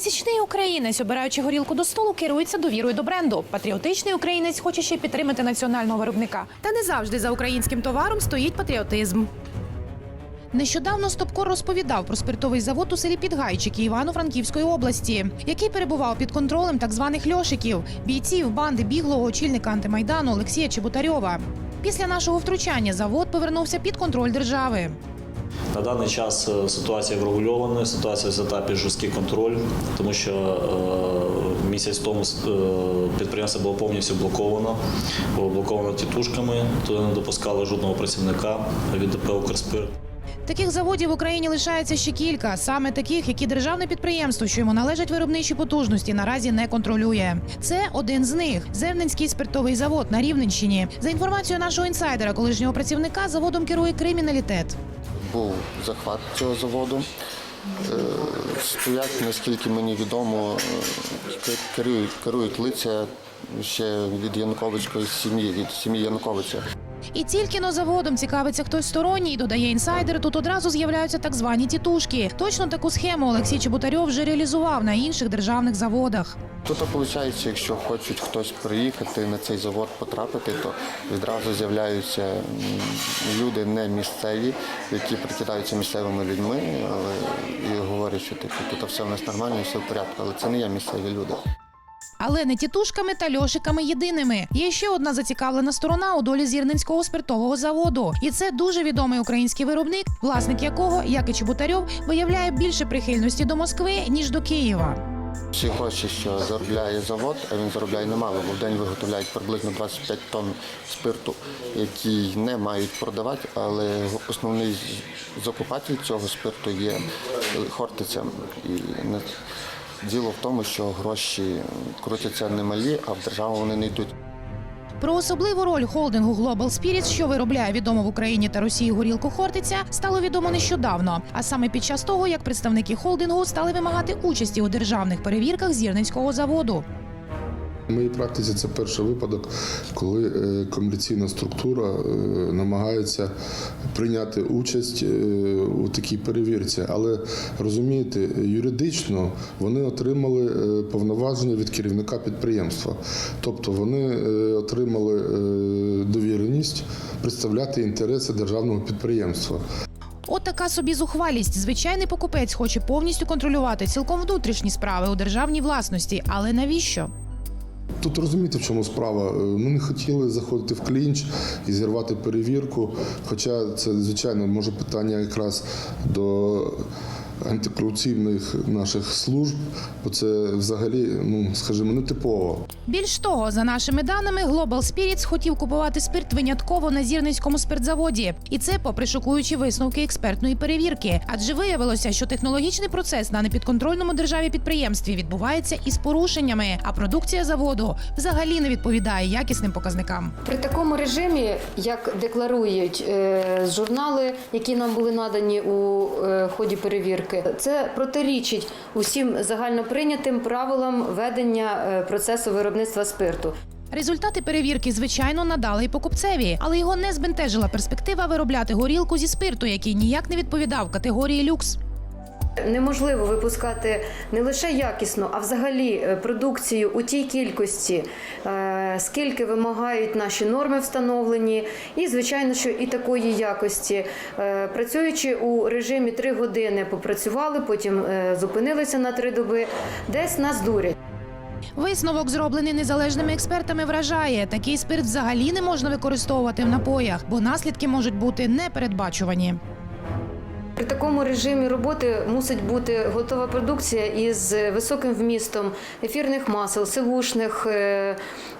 Пересічний українець, обираючи горілку до столу, керується довірою до бренду. Патріотичний українець хоче ще підтримати національного виробника. Та не завжди за українським товаром стоїть патріотизм. Нещодавно Стопкор розповідав про спиртовий завод у селі Підгайчики Івано-Франківської області, який перебував під контролем так званих льошиків, бійців банди біглого очільника антимайдану Олексія Чеботарьова. Після нашого втручання завод повернувся під контроль держави. На даний час е, ситуація врегульована, ситуація взята під жорсткий контроль, тому що е, місяць тому е, підприємство було повністю блоковано, було блоковано тітушками, туди не допускали жодного працівника від ДП «Укрспирт». Таких заводів в Україні лишається ще кілька, саме таких, які державне підприємство, що йому належать виробничі потужності, наразі не контролює. Це один з них Зерненський спиртовий завод на Рівненщині. За інформацією нашого інсайдера, колишнього працівника, заводом керує криміналітет. Був захват цього заводу. Е, Стоять, наскільки мені відомо, е, керують, керують лиця ще від Януковичської сім'ї, від сім'ї Януковича. І тільки но заводом цікавиться хтось сторонній, додає інсайдер. Тут одразу з'являються так звані тітушки. Точно таку схему Олексій Чеботарьов вже реалізував на інших державних заводах. Тут виходить, якщо хочуть хтось приїхати на цей завод потрапити, то відразу з'являються люди не місцеві, які прикидаються місцевими людьми, але і говорять, що типу, тут все в нас нормально, все в порядку, але це не є місцеві люди. Але не тітушками та льошиками єдиними. Є ще одна зацікавлена сторона у долі зірненського спиртового заводу. І це дуже відомий український виробник, власник якого, як і Чеботарьов, виявляє більше прихильності до Москви ніж до Києва. Всі гроші, що заробляє завод, а він заробляє немало, бо в день виготовляють приблизно 25 тонн спирту, який не мають продавати, але основний закупатель цього спирту є Хортиця. І діло в тому, що гроші крутяться немалі, а в державу вони не йдуть. Про особливу роль холдингу Global Spirits, що виробляє відому в Україні та Росії горілку Хортиця, стало відомо нещодавно. А саме під час того, як представники холдингу стали вимагати участі у державних перевірках зірненського заводу. В моїй практиці це перший випадок, коли е, комерційна структура е, намагається прийняти участь е, у такій перевірці. Але розумієте, юридично вони отримали повноваження від керівника підприємства. Тобто вони отримали довіреність представляти інтереси державного підприємства. От така собі зухвалість. Звичайний покупець хоче повністю контролювати цілком внутрішні справи у державній власності. Але навіщо? Тут розуміти, в чому справа. Е, Ми не хотіли заходити в клінч і зірвати перевірку. Хоча це, звичайно, може питання якраз до антикорупційних наших служб, бо це взагалі, ну скажімо, не типово. Більш того, за нашими даними, Global Spirits хотів купувати спирт винятково на зірницькому спиртзаводі, і це попри шокуючі висновки експертної перевірки. Адже виявилося, що технологічний процес на непідконтрольному державі підприємстві відбувається із порушеннями, а продукція заводу взагалі не відповідає якісним показникам. При такому режимі, як декларують е, журнали, які нам були надані у е, ході перевірки, це протирічить усім загальноприйнятим правилам ведення е, процесу виробництва спирту. Результати перевірки, звичайно, надали й покупцеві, але його не збентежила перспектива виробляти горілку зі спирту, який ніяк не відповідав категорії люкс. Неможливо випускати не лише якісно, а взагалі е, продукцію у тій кількості, е, скільки вимагають наші норми встановлені, і звичайно, що і такої якості. Е, Працюючи у режимі 3 години, попрацювали, потім зупинилися на 3 доби, десь нас дурять. Висновок, зроблений незалежними експертами, вражає. Такий спирт взагалі не можна використовувати в напоях, бо наслідки можуть бути непередбачувані. Такому режимі роботи мусить бути готова продукція із високим вмістом ефірних масел, сивушних е,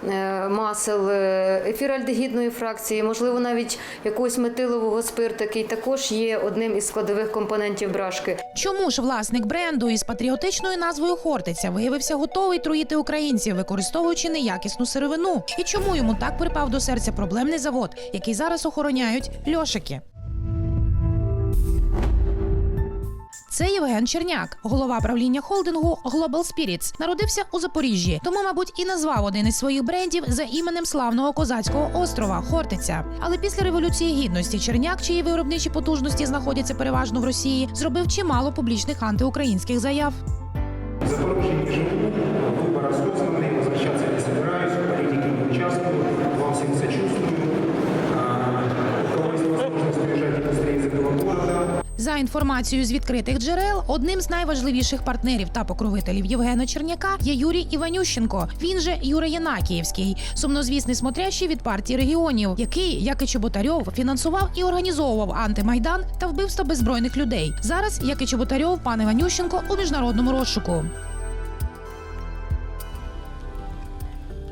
е, масел, е, ефіральдегідної фракції, можливо, навіть якогось метилового спирту, який також є одним із складових компонентів брашки. Чому ж власник бренду із патріотичною назвою Хортиця виявився готовий труїти українців, використовуючи неякісну сировину? І чому йому так припав до серця проблемний завод, який зараз охороняють льошики? Це Євген Черняк, голова правління холдингу Global Spirits. Народився у Запоріжжі, тому, мабуть, і назвав один із своїх брендів за іменем славного козацького острова Хортиця. Але після революції гідності Черняк, чиї виробничі потужності знаходяться переважно в Росії, зробив чимало публічних антиукраїнських заяв. За Запорожье не живу, выбор осознанный, возвращаться За інформацією з відкритих джерел, одним з найважливіших партнерів та покровителів Євгена Черняка є Юрій Іванющенко. Він же Юра Янакіївський, сумнозвісний смотрящий від партії регіонів, який, як і Чеботарьов, фінансував і організовував антимайдан та вбивство беззбройних людей. Зараз, як і Чеботарьов, пан Іванющенко у міжнародному розшуку.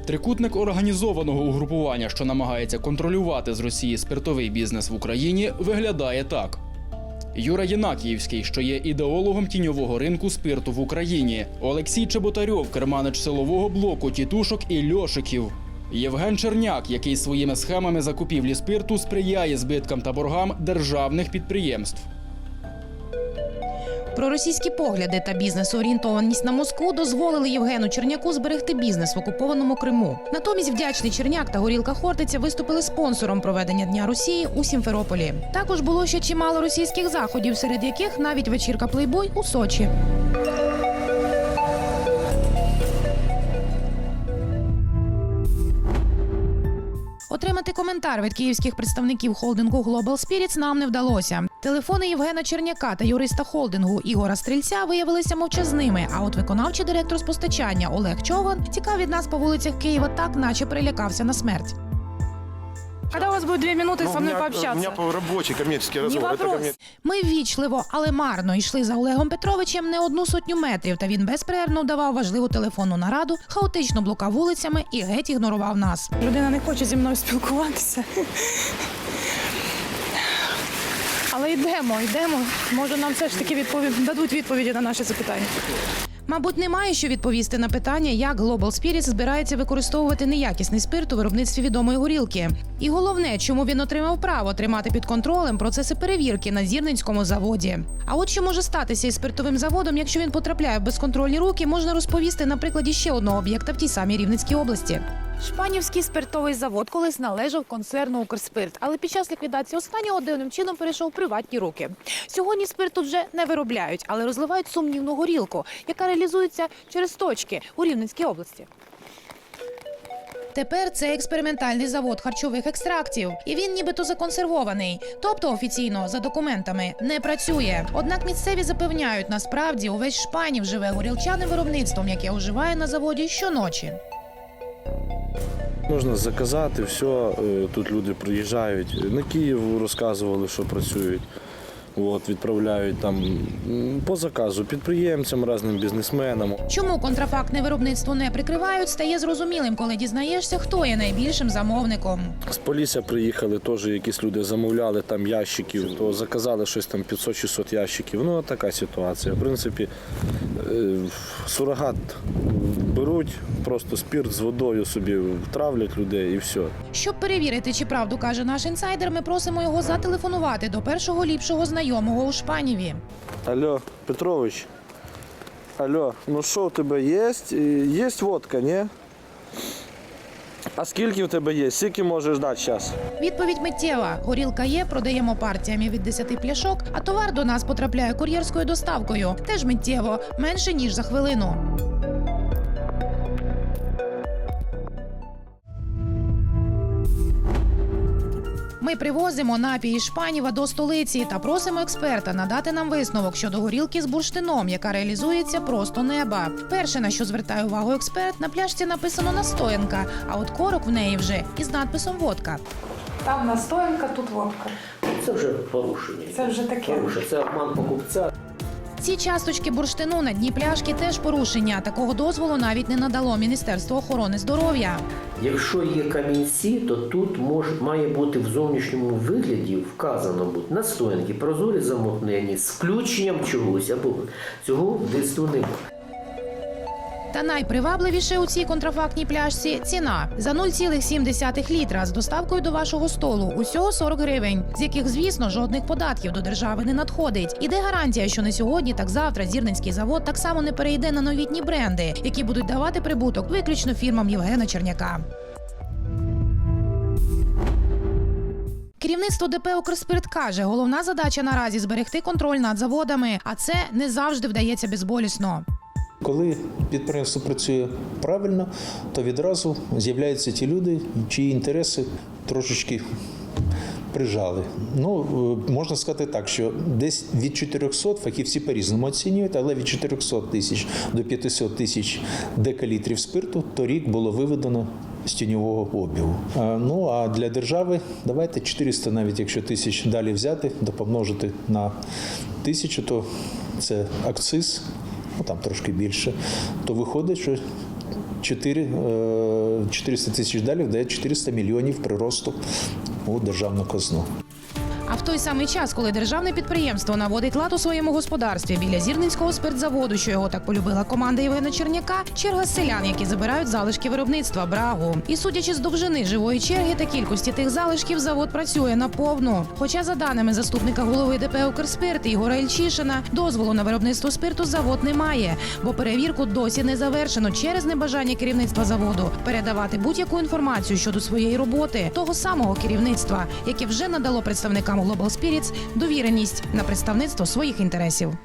Трикутник організованого угрупування, що намагається контролювати з Росії спиртовий бізнес в Україні, виглядає так. Юра Єнакіївський, що є ідеологом тіньового ринку спирту в Україні, Олексій Чеботарьов, керманич силового блоку тітушок і льошиків. Євген Черняк, який своїми схемами закупівлі спирту сприяє збиткам та боргам державних підприємств. Проросійські погляди та бізнес-орієнтованість на Москву дозволили Євгену Черняку зберегти бізнес в окупованому Криму. Натомість вдячний Черняк та горілка Хортиця виступили спонсором проведення Дня Росії у Сімферополі. Також було ще чимало російських заходів, серед яких навіть вечірка плейбой у Сочі. Отримати коментар від київських представників холдингу Global Spirits нам не вдалося. Телефони Євгена Черняка та юриста холдингу Ігора Стрільця виявилися мовчазними. А от виконавчий директор з постачання Олег Чован тікав від нас по вулицях Києва так, наче перелякався на смерть. Когда у вас будет две минуты Ну, со мной пообщаться? У меня по рабочий коммерческий Не разговор. Это вопрос. коммер- Ми ввічливо, але марно йшли за Олегом Петровичем не одну сотню метрів, та він безперервно давав важливу телефонну нараду, хаотично блукав вулицями і геть ігнорував нас. Людина не хоче зі мною спілкуватися. Але йдемо, йдемо. Може, нам все ж таки відповідь дадуть відповіді на наші запитання. Мабуть, немає що відповісти на питання, як Global Spirits збирається використовувати неякісний спирт у виробництві відомої горілки. І головне, чому він отримав право тримати під контролем процеси перевірки на зірненському заводі. А от що може статися із спиртовим заводом, якщо він потрапляє в безконтрольні руки, можна розповісти на прикладі ще одного об'єкта в тій самій Рівненській області. Шпанівський спиртовий завод колись належав концерну Укрспирт, але під час ліквідації останнього дивним чином перейшов приватні руки. Сьогодні спирту вже не виробляють, але розливають сумнівну горілку, яка реалізується через точки у Рівненській області. Тепер це експериментальний завод харчових екстрактів, і він нібито законсервований, тобто офіційно за документами не працює. Однак місцеві запевняють, насправді увесь шпанів живе горілчаним виробництвом, яке уживає на заводі щоночі. Можна заказати, все, е, тут люди приїжджають. На Київ розказували, що працюють. От, відправляють там по заказу підприємцям, різним бізнесменам. Чому контрафактне виробництво не прикривають, стає зрозумілим, коли дізнаєшся, хто є найбільшим замовником. З Полісся приїхали, теж якісь люди замовляли там ящиків, то заказали щось там 500-600 ящиків. Ну, така ситуація. В принципі, е, сурогат беруть, просто спірт з водою собі травлять людей і все. Щоб перевірити, чи правду каже наш інсайдер, ми просимо його зателефонувати до першого ліпшого знайомого у Шпаніві. Алло, Петрович. Алло, ну що у тебе є? Є водка, ні? А скільки в тебе є? Скільки можеш дати зараз? Відповідь миттєва. Горілка є, продаємо партіями від 10 пляшок, а товар до нас потрапляє кур'єрською доставкою. Теж миттєво, менше ніж за хвилину. Ми привозимо напії Шпаніва до столиці та просимо експерта надати нам висновок щодо горілки з бурштином, яка реалізується просто неба. Перше, на що звертає увагу експерт, на пляшці написано настоянка, а от корок в неї вже із надписом водка. Там настоянка, тут водка. Це вже порушення. Це вже таке. Порушення. Це обман покупця. Ці часточки бурштину на дні пляшки теж порушення. Такого дозволу навіть не надало Міністерство охорони здоров'я. Якщо є камінці, то тут може, має бути в зовнішньому вигляді вказано бути настоянки, прозорі замутнені з включенням чогось або цього дисту немає. Та найпривабливіше у цій контрафактній пляшці ціна за 0,7 літра з доставкою до вашого столу. Усього 40 гривень, з яких, звісно, жодних податків до держави не надходить. І де гарантія, що не сьогодні, так завтра зірницький завод так само не перейде на новітні бренди, які будуть давати прибуток виключно фірмам Євгена Черняка. Керівництво ДП «Укрспирт» каже, головна задача наразі зберегти контроль над заводами, а це не завжди вдається безболісно. Коли підприємство працює правильно, то відразу з'являються ті люди, чиї інтереси трошечки прижали. Ну, е, можна сказати так, що десь від 400, фахівці по-різному оцінюють, але від 400 тисяч до 500 тисяч декалітрів спирту торік було виведено з тіньового обігу. Ну а для держави давайте 400, навіть якщо тисяч далі взяти, допомножити на тисячу, то це акциз, там трошки більше, то виходить, що 4, е, 400 тисяч далі дає 400 мільйонів приросту у державну казну. А в той самий час, коли державне підприємство наводить лад у своєму господарстві біля зірницького спиртзаводу, що його так полюбила команда Євгена Черняка, черга селян, які забирають залишки виробництва брагу. І судячи з довжини живої черги та кількості тих залишків, завод працює наповну. Хоча, за даними заступника голови ДП «Укрспирт» Ігора Ільчишина, дозволу на виробництво спирту завод не має, бо перевірку досі не завершено через небажання керівництва заводу передавати будь-яку інформацію щодо своєї роботи того самого керівництва, яке вже надало представникам Global Spirits довіреність на представництво своїх інтересів.